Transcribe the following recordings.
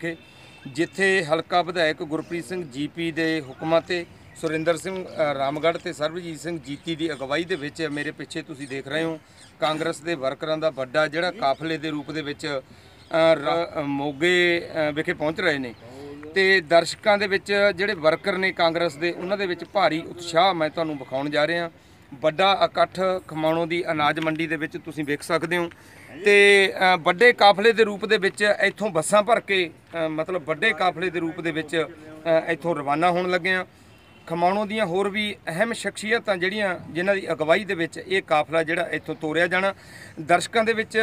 ਵਿਖੇ ਜਿੱਥੇ ਹਲਕਾ ਵਿਧਾਇਕ ਗੁਰਪ੍ਰੀਤ ਸਿੰਘ ਜੀਪੀ ਦੇ ਹੁਕਮਾਂ ਤੇ ਸੁਰਿੰਦਰ ਸਿੰਘ ਰਾਮਗੜ੍ਹ ਤੇ ਸਰਬਜੀਤ ਸਿੰਘ ਜੀਤੀ ਦੀ ਅਗਵਾਈ ਦੇ ਵਿੱਚ ਮੇਰੇ ਪਿੱਛੇ ਤੁਸੀਂ ਦੇਖ ਰਹੇ ਹੋ, ਕਾਂਗਰਸ ਦੇ ਵਰਕਰਾਂ ਦਾ ਵੱਡਾ ਜਿਹੜਾ ਕਾਫਲੇ ਦੇ ਰੂਪ ਦੇ ਵਿੱਚ ਮੋਗੇ ਵਿਖੇ ਪਹੁੰਚ ਰਹੇ ਨੇ। ਤੇ ਦਰਸ਼ਕਾਂ ਦੇ ਵਿੱਚ ਜਿਹੜੇ ਵਰਕਰ ਨੇ ਕਾਂਗਰਸ ਦੇ, ਉਹਨਾਂ ਦੇ ਵਿੱਚ ਭਾਰੀ ਉਤਸ਼ਾਹ ਮੈਂ ਤੁਹਾਨੂੰ ਵਿਖਾਉਣ ਜਾ ਰਿਹਾ। ਵੱਡਾ ਇਕੱਠ ਖਮਾਣੋ ਦੀ ਅਨਾਜ ਮੰਡੀ ਦੇ ਵਿੱਚ ਤੁਸੀਂ ਵੇਖ ਸਕਦੇ ਹੋ। ਤੇ ਵੱਡੇ ਕਾਫਲੇ ਦੇ ਰੂਪ ਦੇ ਵਿੱਚ ਇੱਥੋਂ ਬੱਸਾਂ ਭਰ ਕੇ ਮਤਲਬ ਵੱਡੇ ਕਾਫਲੇ ਦੇ ਰੂਪ ਦੇ ਵਿੱਚ ਇੱਥੋਂ ਰਵਾਨਾ ਹੋਣ ਲੱਗੇ ਆ ਖਮਾਣੋ ਦੀਆਂ ਹੋਰ ਵੀ ਅਹਿਮ ਸ਼ਖਸੀਅਤਾਂ ਜਿਹੜੀਆਂ ਜਿਨ੍ਹਾਂ ਦੀ ਅਗਵਾਈ ਦੇ ਵਿੱਚ ਇਹ ਕਾਫਲਾ ਜਿਹੜਾ ਇੱਥੋਂ ਤੋਰਿਆ ਜਾਣਾ, ਦਰਸ਼ਕਾਂ ਦੇ ਵਿੱਚ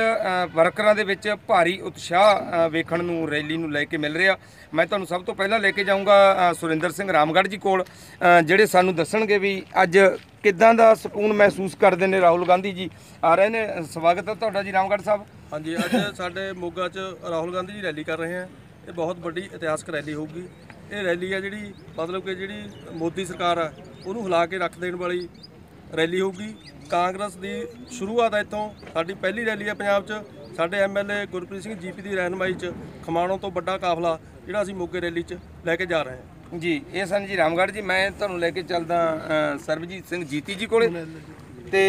ਵਰਕਰਾਂ ਦੇ ਵਿੱਚ ਭਾਰੀ ਉਤਸ਼ਾਹ ਵੇਖਣ ਨੂੰ, ਰੈਲੀ ਨੂੰ ਲੈ ਕੇ ਮਿਲ ਰਿਹਾ। ਮੈਂ ਤੁਹਾਨੂੰ ਸਭ ਤੋਂ ਪਹਿਲਾਂ ਲੈ ਕੇ ਜਾਊਂਗਾ ਸੁਰਿੰਦਰ ਸਿੰਘ ਰਾਮਗੜ੍ਹ ਜੀ ਕੋਲ ਜਿਹੜੇ ਸਾਨੂੰ ਦੱਸਣਗੇ ਵੀ ਅੱਜ ਕਿੱਦਾਂ ਦਾ ਸਕੂਨ ਮਹਿਸੂਸ ਕਰਦੇ ਨੇ ਰਾਹੁਲ ਗਾਂਧੀ ਜੀ। ਆ ਰਹੇ ਨੇ, ਸਵਾਗਤ ਹੈ ਤੁਹਾਡਾ ਜੀ ਰਾਮਗੜ੍ਹ ਸਾਹਿਬ। ਹਾਂਜੀ, ਅੱਜ ਸਾਡੇ ਮੋਗਾ 'ਚ ਰਾਹੁਲ ਗਾਂਧੀ ਜੀ ਰੈਲੀ ਕਰ ਰਹੇ ਹੈ। ਇਹ ਬਹੁਤ ਵੱਡੀ ਇਤਿਹਾਸਕ ਰੈਲੀ ਹੋਊਗੀ। ਇਹ ਰੈਲੀ ਆ ਜਿਹੜੀ ਮਤਲਬ ਕਿ ਜਿਹੜੀ ਮੋਦੀ ਸਰਕਾਰ ਆ ਉਹਨੂੰ ਹਿਲਾ ਕੇ ਰੱਖ ਦੇਣ ਵਾਲੀ ਰੈਲੀ ਹੋਊਗੀ। ਕਾਂਗਰਸ ਦੀ ਸ਼ੁਰੂਆਤ ਆ ਇੱਥੋਂ ਸਾਡੀ ਪਹਿਲੀ ਰੈਲੀ ਆ ਪੰਜਾਬ 'ਚ। ਸਾਡੇ ਐਮਐਲਏ ਗੁਰਪ੍ਰੀਤ ਸਿੰਘ ਜੀਪੀ ਦੀ ਰਹਿਨਮਾਈ 'ਚ ਖਮਾਣੋਂ ਤੋਂ ਵੱਡਾ ਕਾਫਲਾ ਜਿਹੜਾ ਅਸੀਂ ਮੋਗੇ ਰੈਲੀ 'ਚ ਲੈ ਕੇ ਜਾ ਰਹੇ ਹਾਂ। ਜੀ ਇਹ ਸਨ ਜੀ ਰਾਮਗੜ੍ਹ ਜੀ। ਮੈਂ ਤੁਹਾਨੂੰ ਲੈ ਕੇ ਚੱਲਦਾ ਸਰਬਜੀਤ ਸਿੰਘ ਜੀਤੀ ਜੀ ਕੋਲੇ। ਤੇ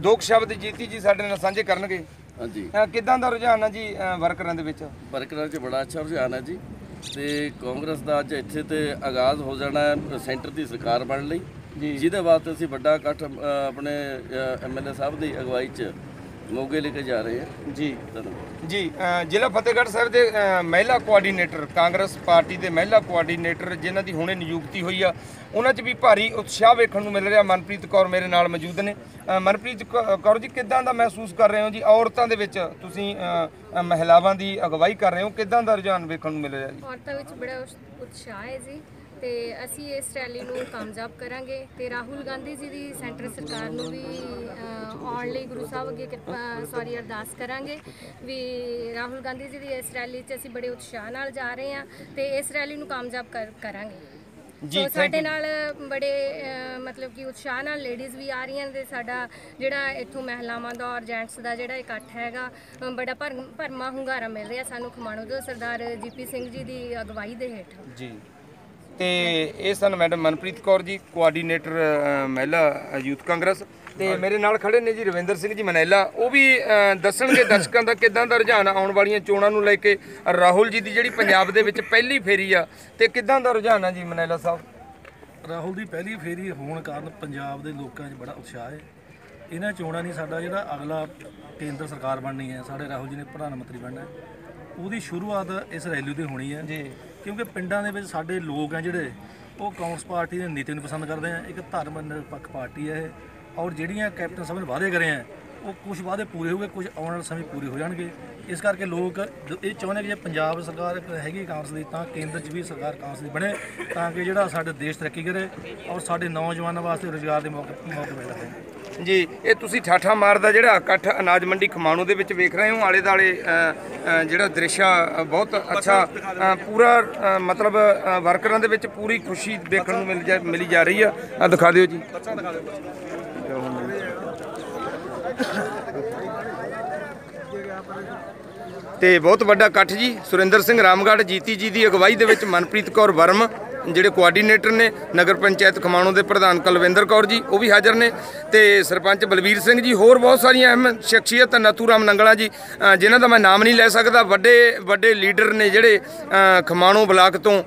ਦੋ ਸ਼ਬਦ ਜੀਤੀ ਜੀ ਸਾਡੇ ਨਾਲ ਸਾਂਝੇ ਕਰਨਗੇ। ਹਾਂਜੀ। ਕਿੱਦਾਂ ਦਾ ਰੁਝਾਨ ਹੈ ਜੀ ਵਰਕਰਾਂ ਦੇ ਵਿੱਚ? ਵਰਕਰਾਂ 'ਚ ਬੜਾ ਅੱਛਾ ਰੁਝਾਨ ਹੈ ਜੀ। ਤੇ ਕਾਂਗਰਸ ਦਾ ਅੱਜ ਇੱਥੇ ਤੇ ਆਗਾਜ਼ ਹੋ ਜਾਣਾ ਹੈ ਸੈਂਟਰ ਦੀ ਸਰਕਾਰ ਬਣਨ ਲਈ। ਜਿਹਦੇ ਵਾਸਤੇ ਅਸੀਂ ਵੱਡਾ ਇਕੱਠ ਆਪਣੇ ਐਮਐਲਏ ਸਾਹਿਬ ਦੀ ਅਗਵਾਈ 'ਚ ਮੋਗੇ ਲੈ ਕੇ ਜਾ ਰਹੇ ਹਾਂ ਜੀ। ਧੰਨਵਾਦ। ਜੀ ਜ਼ਿਲ੍ਹਾ ਫਤਿਹਗੜ੍ਹ ਸਾਹਿਬ ਦੇ ਮਹਿਲਾ ਕੋਆਰਡੀਨੇਟਰ ਕਾਂਗਰਸ ਪਾਰਟੀ ਦੇ ਮਹਿਲਾ ਕੋਆਰਡੀਨੇਟਰ ਜਿਨ੍ਹਾਂ ਦੀ ਹੁਣੇ ਨਿਯੁਕਤੀ ਹੋਈ ਆ ਉਹਨਾਂ 'ਚ ਵੀ ਭਾਰੀ ਉਤਸ਼ਾਹ ਵੇਖਣ ਨੂੰ ਮਿਲ ਰਿਹਾ। ਮਨਪ੍ਰੀਤ ਕੌਰ ਮੇਰੇ ਨਾਲ ਮੌਜੂਦ ਨੇ। ਮਨਪ੍ਰੀਤ ਕੌਰ ਜੀ ਕਿੱਦਾਂ ਦਾ ਮਹਿਸੂਸ ਕਰ ਰਹੇ ਹੋ ਜੀ? ਔਰਤਾਂ ਦੇ ਵਿੱਚ ਤੁਸੀਂ ਮਹਿਲਾਵਾਂ ਦੀ ਅਗਵਾਈ ਕਰ ਰਹੇ ਹੋ? ਕਿੱਦਾਂ ਦਾ ਰੁਝਾਨ ਵੇਖਣ ਨੂੰ ਮਿਲ ਰਿਹਾ ਜੀ? ਔਰਤਾਂ ਵਿੱਚ ਬੜਾ ਉਤਸ਼ਾਹ ਹੈ ਜੀ। ਤੇ ਅਸੀਂ ਇਸ ਰੈਲੀ ਨੂੰ ਕਾਮਯਾਬ ਕਰਾਂਗੇ। ਤੇ ਰਾਹੁਲ ਗਾਂਧੀ ਜੀ ਦੀ ਸੈਂਟਰ ਸਰਕਾਰ ਨੂੰ ਵੀ ਆਉਣ ਲਈ ਗੁਰੂ ਸਾਹਿਬ ਅੱਗੇ ਕਿਰਪਾ ਸੌਰੀ ਅਰਦਾਸ ਕਰਾਂਗੇ। ਵੀ ਰਾਹੁਲ ਗਾਂਧੀ ਜੀ ਦੀ ਇਸ ਰੈਲੀ 'ਚ ਅਸੀਂ ਬੜੇ ਉਤਸ਼ਾਹ ਨਾਲ ਜਾ ਰਹੇ ਹਾਂ ਤੇ ਇਸ ਰੈਲੀ ਨੂੰ ਕਾਮਯਾਬ ਕਰ- ਕਰਾਂਗੇ। ਜੀ, ਸੋ ਸਾਡੇ. ਨਾਲ ਬੜੇ ਅਹ, ਮਤਲਬ ਕਿ ਉਤਸ਼ਾਹ ਨਾਲ ਲੇਡੀਜ਼ ਵੀ ਆ ਰਹੀਆਂ ਤੇ ਸਾਡਾ ਜਿਹੜਾ ਇੱਥੋਂ ਮਹਿਲਾਵਾਂ ਦਾ ਔਰ ਜੈਂਟਸ ਦਾ ਜਿਹੜਾ ਇਕੱਠ ਹੈਗਾ ਅਹ, ਬੜਾ ਭਰ- ਭਰਮਾ ਹੁੰਗਾਰਾ ਮਿਲ ਰਿਹਾ ਸਾਨੂੰ ਖਮਾਣੋ ਤੋਂ ਸਰਦਾਰ ਜੀਪੀ ਸਿੰਘ ਜੀ ਦੀ ਅਗਵਾਈ ਦੇ ਹੇਠ। ਜੀ। ਤੇ ਇਹ ਸਨ ਮੈਡਮ ਮਨਪ੍ਰੀਤ ਕੌਰ ਜੀ ਕੋਆਰਡੀਨੇਟਰ ਅ, ਮਹਿਲਾ ਯੂਥ ਕਾਂਗਰਸ। ਤੇ ਮੇਰੇ ਨਾਲ ਖੜੇ ਨੇ ਜੀ ਰਵਿੰਦਰ ਸਿੰਘ ਜੀ ਮਨੈਲਾ। ਉਹ ਵੀ ਦੱਸਣਗੇ ਦਰਸ਼ਕਾਂ ਦਾ ਕਿਦਾਂ ਦਾ ਰੁਝਾਨ ਆਉਣ ਵਾਲੀਆਂ ਚੋਣਾਂ ਨੂੰ ਲੈ ਕੇ। ਰਾਹੁਲ ਜੀ ਦੀ ਜਿਹੜੀ ਪੰਜਾਬ ਦੇ ਵਿੱਚ ਪਹਿਲੀ ਫੇਰੀ ਆ ਤੇ ਕਿਦਾਂ ਦਾ ਰੁਝਾਨ ਆ ਜੀ ਮਨੈਲਾ ਸਾਹਿਬ? ਰਾਹੁਲ ਦੀ ਪਹਿਲੀ ਫੇਰੀ ਹੋਣ ਕਾਰਨ ਪੰਜਾਬ ਦੇ ਲੋਕਾਂ 'ਚ ਬੜਾ ਉਤਸ਼ਾਹ ਹੈ। ਇਹਨਾਂ ਚੋਣਾਂ ਨਹੀਂ ਸਾਡਾ ਜਿਹੜਾ ਅਗਲਾ ਕੇਂਦਰ ਸਰਕਾਰ ਬਣਨੀ ਹੈ ਸਾਡੇ ਰਾਹੁਲ ਜੀ ਨੇ ਪ੍ਰਧਾਨ ਮੰਤਰੀ ਬਣਨਾ ਉਹਦੀ ਸ਼ੁਰੂਆਤ ਇਸ ਰੈਲੀ ਤੋਂ ਹੋਣੀ ਹੈ। ਜੀ। ਕਿਉਂਕਿ ਪਿੰਡਾਂ ਦੇ ਵਿੱਚ ਸਾਡੇ ਲੋਕ ਆ ਜਿਹੜੇ ਉਹ ਕਾਂਗਰਸ ਪਾਰਟੀ ਦੇ ਨੀਤੀ ਨੂੰ ਪਸੰਦ ਕਰਦੇ ਆ। ਇੱਕ ਧਰਮ ਨਿਰਪੱਖ ਪਾਰਟੀ ਹੈ ਇਹ। ਔਰ ਜਿਹੜੀਆਂ ਕੈਪਟਨ ਸਾਹਿਬ ਨੇ ਵਾਅਦੇ ਕਰੇ ਆ ਉਹ ਕੁਝ ਵਾਅਦੇ ਪੂਰੇ ਹੋ ਗਏ ਕੁਝ ਆਉਣ ਵਾਲੇ ਸਮੇਂ ਪੂਰੇ ਹੋ ਜਾਣਗੇ। ਇਸ ਕਰਕੇ ਲੋਕ ਇਹ ਚਾਹੁੰਦੇ ਕਿ ਜੇ ਪੰਜਾਬ ਸਰਕਾਰ ਹੈਗੀ ਕਾਂਗਰਸ ਦੀ ਤਾਂ ਕੇਂਦਰ 'ਚ ਵੀ ਸਰਕਾਰ ਕਾਂਗਰਸ ਦੀ ਬਣੇ ਤਾਂ ਕਿ ਜਿਹੜਾ ਸਾਡੇ ਦੇਸ਼ ਤਰੱਕੀ ਕਰੇ ਔਰ ਸਾਡੇ ਨੌਜਵਾਨਾਂ ਵਾਸਤੇ ਰੋਜ਼ਗਾਰ ਦੇ ਮੌਕੇ ਮੌਕੇ ਮਿਲ ਰਹੇ ਜੀ ਇਹ ਤੁਸੀਂ ਠਾਠਾ ਮਾਰਦਾ ਜਿਹੜਾ ਇਕੱਠ ਅਨਾਜ ਮੰਡੀ ਖਮਾਣੋ ਦੇ ਵਿੱਚ ਵੇਖ ਰਹੇ ਹੋ ਆਲੇ ਦਾਲੇ ਜਿਹੜਾ ਦ੍ਰਿਸ਼ ਬਹੁਤ ਅੱਛਾ ਪੂਰਾ ਮਤਲਬ ਵਰਕਰਾਂ ਦੇ ਵਿੱਚ ਪੂਰੀ ਖੁਸ਼ੀ ਦੇਖਣ ਨੂੰ ਮਿਲ ਜਾ ਮਿਲੀ ਜਾ ਰਹੀ ਆ। ਆ ਦਿਖਾ ਦਿਓ ਜੀ। ਤੇ ਬਹੁਤ ਵੱਡਾ ਇਕੱਠ ਜੀ, ਸੁਰਿੰਦਰ ਸਿੰਘ ਰਾਮਗੜ੍ਹ, ਜੀਤੀ ਜੀ ਦੀ ਅਗਵਾਈ ਦੇ ਵਿੱਚ ਮਨਪ੍ਰੀਤ ਕੌਰ ਵਰਮ, ਜਿਹੜੇ ਕੋਆਰਡੀਨੇਟਰ ਨੇ, ਨਗਰ ਪੰਚਾਇਤ ਖਮਾਣੋ ਦੇ ਪ੍ਰਧਾਨ ਕੁਲਵਿੰਦਰ ਕੌਰ ਜੀ, ਉਹ ਵੀ ਹਾਜ਼ਰ ਨੇ। ਤੇ ਸਰਪੰਚ ਬਲਬੀਰ ਸਿੰਘ ਜੀ, ਹੋਰ ਬਹੁਤ ਸਾਰੀਆਂ ਅਹਿਮ ਸ਼ਖਸੀਅਤ ਨਥੂ ਰਾਮ ਨੰਗਲਾ ਜੀ ਜਿਨ੍ਹਾਂ ਦਾ ਮੈਂ ਨਾਮ ਨਹੀਂ ਲੈ ਸਕਦਾ। ਵੱਡੇ ਵੱਡੇ ਲੀਡਰ ਨੇ ਜਿਹੜੇ ਖਮਾਣੋ ਬਲਾਕ ਤੋਂ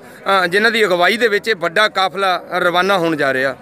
ਜਿਨ੍ਹਾਂ ਦੀ ਅਗਵਾਈ ਦੇ ਵਿੱਚ ਇਹ ਵੱਡਾ ਕਾਫਲਾ ਰਵਾਨਾ ਹੋਣ ਜਾ ਰਿਹਾ।